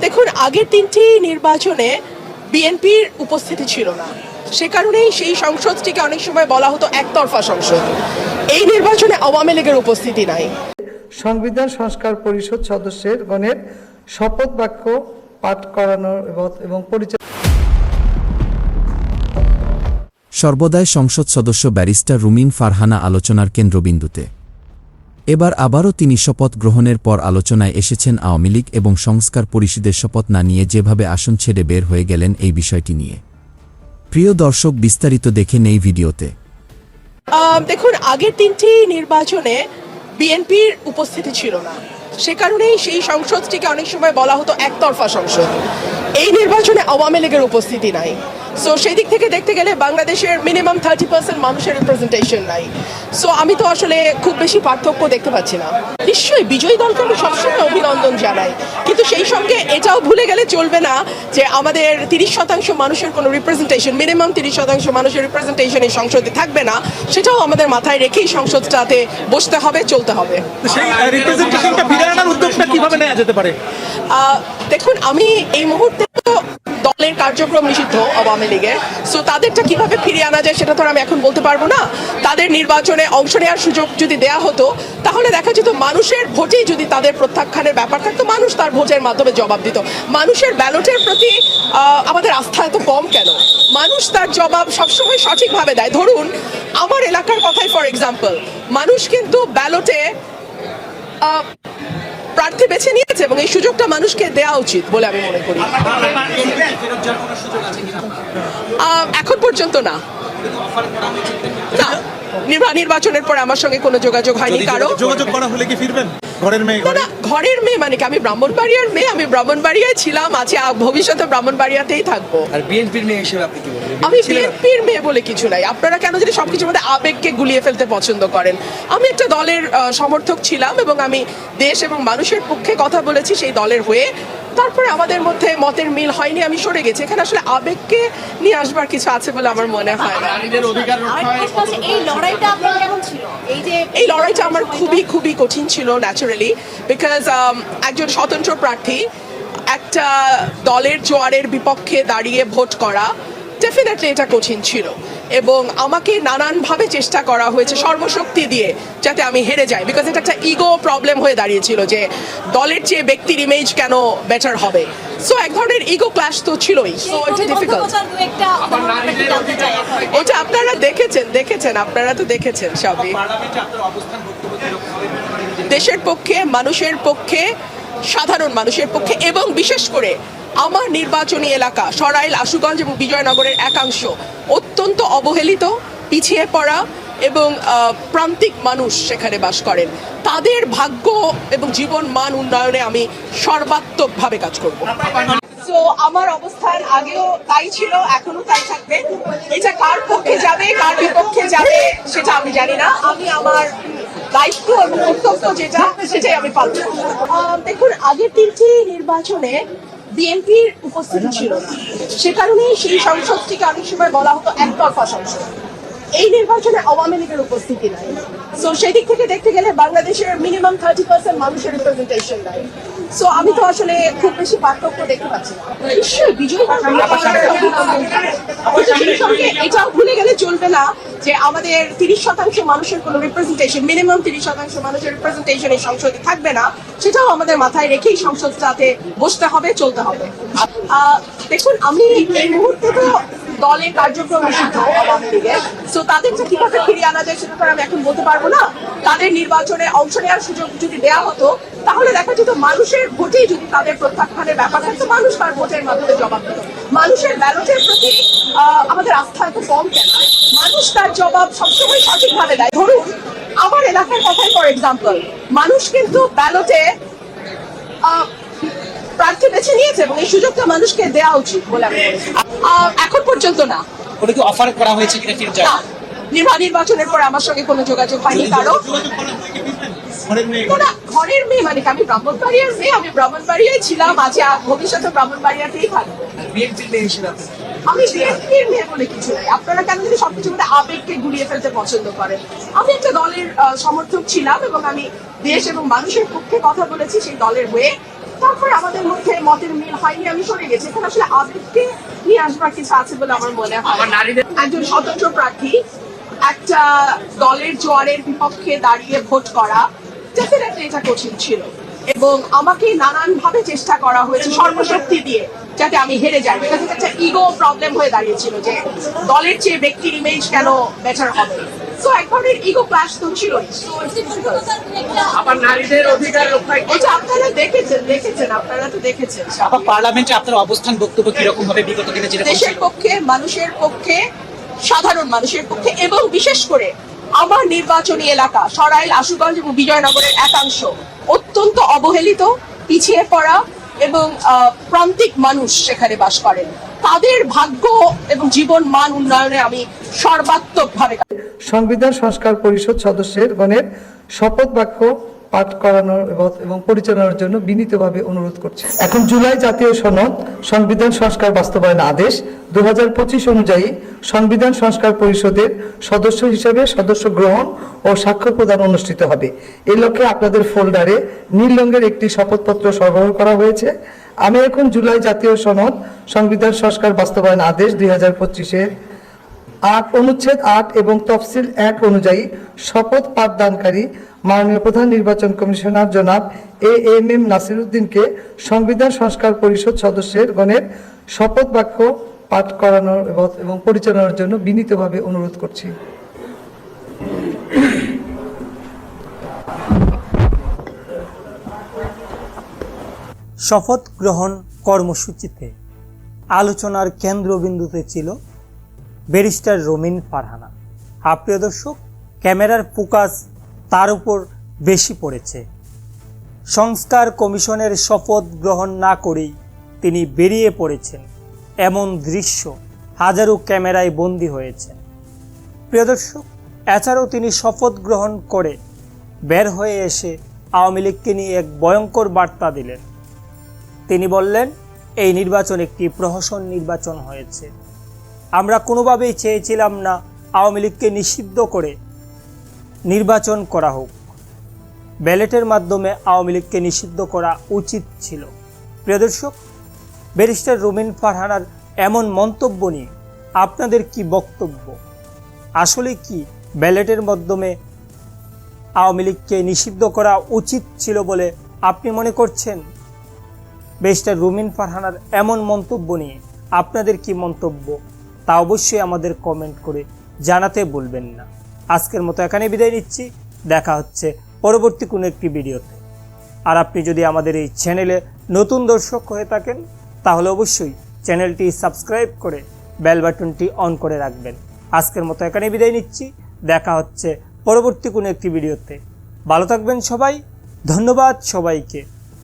দেখুন আগের তিনটি নির্বাচনে বিএনপির উপস্থিতি ছিল না। সে কারণেই সেই সংসদটিকে অনেক সময় বলা হতো একতরফা সংসদ। এই নির্বাচনে আওয়ামী লীগের উপস্থিতি নাই। সংবিধান সংস্কার পরিষদ সদস্যের গণের শপথ বাক্য পাঠ করানোর এবং- পরিচয় সর্বদাই সংসদ সদস্য ব্যারিস্টার রুমিন ফারহানা আলোচনার কেন্দ্রবিন্দুতে। এবার আবারও তিনি শপথ গ্রহণের পর আলোচনায় এসেছেন আওয়ামী লীগ এবং সংস্কার পরিষদের শপথ না নিয়ে যেভাবে আসন ছেড়ে বের হয়ে গেলেন এই বিষয়টি নিয়ে। প্রিয় দর্শক, বিস্তারিত দেখে নেই ভিডিওতে। দেখুন, আগের তিনটি নির্বাচনে বিএনপির উপস্থিতি ছিল না। সে কারণেই সেই সংসদটিকে অনেক সময় বলা হতো একতরফা সংসদ। এই নির্বাচনে আওয়ামী লীগের উপস্থিতি নাই। সো সেই দিক থেকে দেখতে গেলে বাংলাদেশের মিনিমাম থার্টি পার্সেন্ট মানুষের রিপ্রেজেন্টেশন নাই। সো আমি তো আসলে খুব বেশি পার্থক্য দেখতে পাচ্ছি না। নিশ্চয়ই বিজয়ী দলকে আমি সবসময় অভিনন্দন জানাই। কিন্তু সেই সঙ্গে এটাও ভুলে গেলে চলবে না যে আমাদের তিরিশ শতাংশ মানুষের কোনো রিপ্রেজেন্টেশন মিনিমাম তিরিশ শতাংশ মানুষের রিপ্রেজেন্টেশন এই সংসদে থাকবে না। সেটাও আমাদের মাথায় রেখেই সংসদটাতে বসতে হবে চলতে হবে। সেই রিপ্রেজেন্টেশনটা ফিরে আনার উদ্যোগটা কীভাবে নেওয়া যেতে পারে? দেখুন আমি এই মুহূর্তে তো কার্যক্রম নিষিদ্ধ আওয়ামী লীগের। সো তাদেরটা কীভাবে ফিরিয়ে আনা যায় সেটা তো আমি এখন বলতে পারব না। তাদের নির্বাচনে অংশ নেওয়ার সুযোগ যদি দেয়া হতো, তাহলে দেখা যেত মানুষের ভোটেই যদি তাদের প্রত্যাখ্যানের ব্যাপার থাকতো, মানুষ তার ভোটের মাধ্যমে জবাব দিত। মানুষের ব্যালটের প্রতি আমাদের আস্থা এত কম কেন? মানুষ তার জবাব সবসময় সঠিকভাবে দেয়। ধরুন, আমার এলাকার কথাই ফর এক্সাম্পল মানুষ কিন্তু ব্যালটে প্রার্থী বেছে নিয়েছে এবং এই সুযোগটা মানুষকে দেওয়া উচিত বলে আমি মনে করি। এখন পর্যন্ত না। না নির্বা- নির্বাচনের পর আমার সঙ্গে কোনো যোগাযোগ হয়নি কারও। যোগাযোগ করা হলে কি ফিরবেন? ঘরের মেয়ে না ঘরের মেয়ে মানে কি? আমি ব্রাহ্মণবাড়িয়ার মেয়ে আমি ব্রাহ্মণবাড়িয়ায় ছিলাম আছে ভবিষ্যতে ব্রাহ্মণবাড়িয়াতেই থাকব। আর বিএনপির মেয়ে হিসেবে আপনি কি বলবেন? আমি বিএনপির মেয়ে বলে কিছু নাই। আপনারা কেন যদি সবকিছুর মধ্যে আবেগকে গুলিয়ে ফেলতে পছন্দ করেন? আমি একটা দলের আহ, সমর্থক ছিলাম এবং আমি দেশ এবং মানুষের পক্ষে কথা বলেছি সেই দলের হয়ে তারপরে আমাদের মধ্যে মতের মিল হয়নি আমি সরে গেছি। এখানে আসলে আবেগকে নিয়ে আসবার কিছু আছে বলে আমার মনে হয় এই লড়াইটা আপনার কেমন ছিল? এই যে এই লড়াইটা আমার খুবই খুবই কঠিন ছিল ন্যাচারালি বিকজ একজন স্বতন্ত্র প্রার্থী একটা দলের জোয়ারের বিপক্ষে দাঁড়িয়ে ভোট করা ডেফিনেটলি এটা কঠিন ছিল। এবং আমাকে নানানভাবে চেষ্টা করা হয়েছে সর্বশক্তি দিয়ে যাতে আমি হেরে যাই। বিকজ এটা একটা ইগো প্রবলেম হয়ে দাঁড়িয়েছিল যে দলের চেয়ে ব্যক্তির ইমেজ কেন বেটার হবে। সো এক ধরনের ইগো ক্লাশ তো ছিলই। সো এটা ডিফিকাল্ট। ওটা আপনারা দেখেছেন দেখেছেন আপনারা তো দেখেছেন সবই। দেশের পক্ষে মানুষের পক্ষে সাধারণ মানুষের পক্ষে এবং বিশেষ করে আমার নির্বাচনী এলাকা, সরাইল, আশুগঞ্জ এবং বিজয়নগরের একাংশ। অত্যন্ত অবহেলিত, পিছিয়ে পড়া এবং প্রান্তিক মানুষ সেখানে বাস করেন। তাদের ভাগ্য এবং জীবন মান উন্নয়নে আমি সর্বাত্মকভাবে কাজ করব। তো আমার অবস্থান আগেও তাই ছিল, এখনও তাই থাকবে। এটা কার পক্ষে যাবে, কার বিপক্ষে যাবে, সেটা আমি জানি না। আমি আমার দায়িত্ব এবং কর্তব্য যেটা, সেটাই আমি পালন দেখুন, আগের তিনটি নির্বাচনে বিএনপির উপস্থিতি ছিল সে কারণেই সেই সংসদটিকে অনেক সময় বলা হতো একতরফা সংসদ। এই নির্বাচনে আওয়ামী লীগের উপস্থিতি নাই। সো সেই দিক থেকে দেখতে গেলে বাংলাদেশের মিনিমাম থার্টি পার্সেন্ট মানুষের রিপ্রেজেন্টেশন নাই। সো আমি তো আসলে খুব বেশি পার্থক্য দেখতে পাচ্ছি নিশ্চয়ই বিজয়ী এটাও ভুলে গেলে চলবে না যে আমাদের তিরিশ শতাংশ মানুষের কোনো রিপ্রেজেন্টেশন মিনিমাম তিরিশ শতাংশ মানুষের রিপ্রেজেন্টেশন এই সংসদে থাকবে না। সেটাও আমাদের মাথায় রেখেই সংসদটাতে বসতে হবে চলতে হবে। আহ, দেখুন আমি এই মুহূর্তে তো দলের কার্যক্রম নিষিদ্ধ সো তাদেরটা কীভাবে ফিরিয়ে আনা যায় সেটা তো আমি এখন বলতে পারব না। তাদের নির্বাচনে অংশ নেওয়ার সুযোগ যদি দেওয়া হতো, তাহলে দেখা যেত মানুষের ভোটেই যদি তাদের প্রত্যাখ্যানের ব্যাপার থাকতো মানুষ তার ভোটের মাধ্যমে জবাব দিত। মানুষের ব্যালটের প্রতি আমাদের আস্থা এত কম কেন? মানুষ তার জবাব সবসময় সঠিকভাবে দেয়। ধরুন, আমার এলাকার কথাই ফর এক্সাম্পল মানুষ কিন্তু ব্যালটে প্রার্থী বেছে নিয়েছে এবং এই সুযোগটা মানুষকে দেওয়া উচিত বলে আমি মনে এখন পর্যন্ত না। কোনো কি অফার করা হয়েছে কিনা ফিরে নির্বা- নির্বাচনের পর আমার সঙ্গে কোনো যোগাযোগ হয়নি কারও। ঘরের মেয়ে না, না, ঘরের মেয়ে মানে কি, আমি ব্রাহ্মণবাড়িয়ার মেয়ে? আমি ব্রাহ্মণবাড়িয়ায় ছিলাম আজ ভবিষ্যতে ব্রাহ্মণবাড়িয়াতেই থাকব। আমি বিএনপির মেয়ে বলে কিছু নাই। আপনারা কেন যদি মধ্যে আবেগকে ফেলতে পছন্দ করেন। আমি একটা দলের আহ, সমর্থক ছিলাম এবং আমি দেশ এবং মানুষের পক্ষে কথা বলেছি সেই দলের হয়ে। তারপরে আমাদের মধ্যে মতের মিল হয়নি আমি সরে গেছি। এখন আসলে আবেগকে নিয়ে আসবার কিছু আছে বলে আমার মনে হয়। নারীদের একজন স্বতন্ত্র প্রার্থী একটা দলের জোয়ারের বিপক্ষে দাঁড়িয়ে ভোট করা ডেফিনেটলি এটা কঠিন ছিল। এবং আমাকে নানান ভাবে চেষ্টা করা হয়েছে সর্বশক্তি দিয়ে যাতে আমি হেরে যাই। এটা একটা ইগো প্রবলেম হয়ে দাঁড়িয়েছিল যে দলের চেয়ে ব্যক্তির ইমেজ কেন বেটার হবে? সো এক ধরনের ইগো ক্লাস তো ছিলই। So আবার নারীদের অধিকার রক্ষায় এটা আপনারা দেখেছেন দেখেছেন আপনারা তো দেখেছেন। পার্লামেন্টে আপনার অবস্থান বক্তব্য কীরকম হবে বিগত দিনে যেরকম দেশের পক্ষে মানুষের পক্ষে সাধারণ মানুষের পক্ষে এবং বিশেষ করে আমার নির্বাচনী এলাকা সরাইল আশুগঞ্জ এবং বিজয়নগরের একাংশ অত্যন্ত অবহেলিত পিছিয়ে পড়া এবং আহ, প্রান্তিক মানুষ সেখানে বাস করেন। তাদের ভাগ্য এবং জীবন মান উন্নয়নে আমি সর্বাত্মকভাবে সংবিধান সংস্কার পরিষদ সদস্যের গণের শপথ বাক্য পাঠ করানোর এবং- পরিচালনার জন্য বিনীতভাবে অনুরোধ করছি। এখন জুলাই জাতীয় সনদ সংবিধান সংস্কার বাস্তবায়ন আদেশ দু হাজার পঁচিশ অনুযায়ী সংবিধান সংস্কার পরিষদের সদস্য হিসাবে সদস্য গ্রহণ ও সাক্ষ্য প্রদান অনুষ্ঠিত হবে। এই লক্ষ্যে আপনাদের ফোল্ডারে নীল রঙের একটি শপথপত্র সরবরাহ করা হয়েছে। আমি এখন জুলাই জাতীয় সনদ, সংবিধান সংস্কার বাস্তবায়ন আদেশ দুই হাজার পঁচিশের আট অনুচ্ছেদ আট এবং তফসিল এক অনুযায়ী শপথ পাঠদানকারী মাননীয় প্রধান নির্বাচন কমিশনার জনাব এ এম এম নাসিরুদ্দিনকে সংবিধান সংস্কার পরিষদ সদস্যের গণের শপথ বাক্য পাঠ করানোর এবং পরিচালনার জন্য বিনীতভাবে অনুরোধ করছি। শপথ গ্রহণ কর্মসূচিতে আলোচনার কেন্দ্রবিন্দুতে ছিল ব্যারিস্টার রমিন ফারহানা। হ্যাঁ প্রিয় দর্শক, ক্যামেরার ফোকাস তার উপর বেশি পড়েছে। সংস্কার কমিশনের শপথ গ্রহণ না করেই তিনি বেরিয়ে পড়েছেন। এমন দৃশ্য হাজারো ক্যামেরায় বন্দী হয়েছেন প্রিয় দর্শক, এছাড়াও তিনি শপথ গ্রহণ করে বের হয়ে এসে আওয়ামী লীগকে নিয়ে এক ভয়ঙ্কর বার্তা দিলেন। তিনি বললেন, এই নির্বাচন একটি প্রহসন নির্বাচন হয়েছে। আমরা কোনোভাবেই চেয়েছিলাম না আওয়ামী লীগকে নিষিদ্ধ করে নির্বাচন করা হোক। ব্যালেটের মাধ্যমে আওয়ামী লীগকে নিষিদ্ধ করা উচিত ছিল। প্রিয় দর্শক, ব্যারিস্টার রুমিন ফারহানার এমন মন্তব্য নিয়ে আপনাদের কি বক্তব্য? আসলে কি ব্যালেটের মাধ্যমে আওয়ামী লীগকে নিষিদ্ধ করা উচিত ছিল বলে আপনি মনে করছেন? বেস্টার রুমিন ফারহানার এমন মন্তব্য নিয়ে আপনাদের কি মন্তব্য তা অবশ্যই আমাদের কমেন্ট করে জানাতে বলবেন না। আজকের মতো এখানে বিদায় নিচ্ছি। দেখা হচ্ছে পরবর্তী কোনো একটি ভিডিওতে। আর আপনি যদি আমাদের এই চ্যানেলে নতুন দর্শক হয়ে থাকেন, তাহলে অবশ্যই চ্যানেলটি সাবস্ক্রাইব করে বেল বাটনটি অন করে রাখবেন। আজকের মতো এখানে বিদায় নিচ্ছি। দেখা হচ্ছে পরবর্তী কোনো একটি ভিডিওতে। ভালো থাকবেন সবাই। ধন্যবাদ সবাইকে।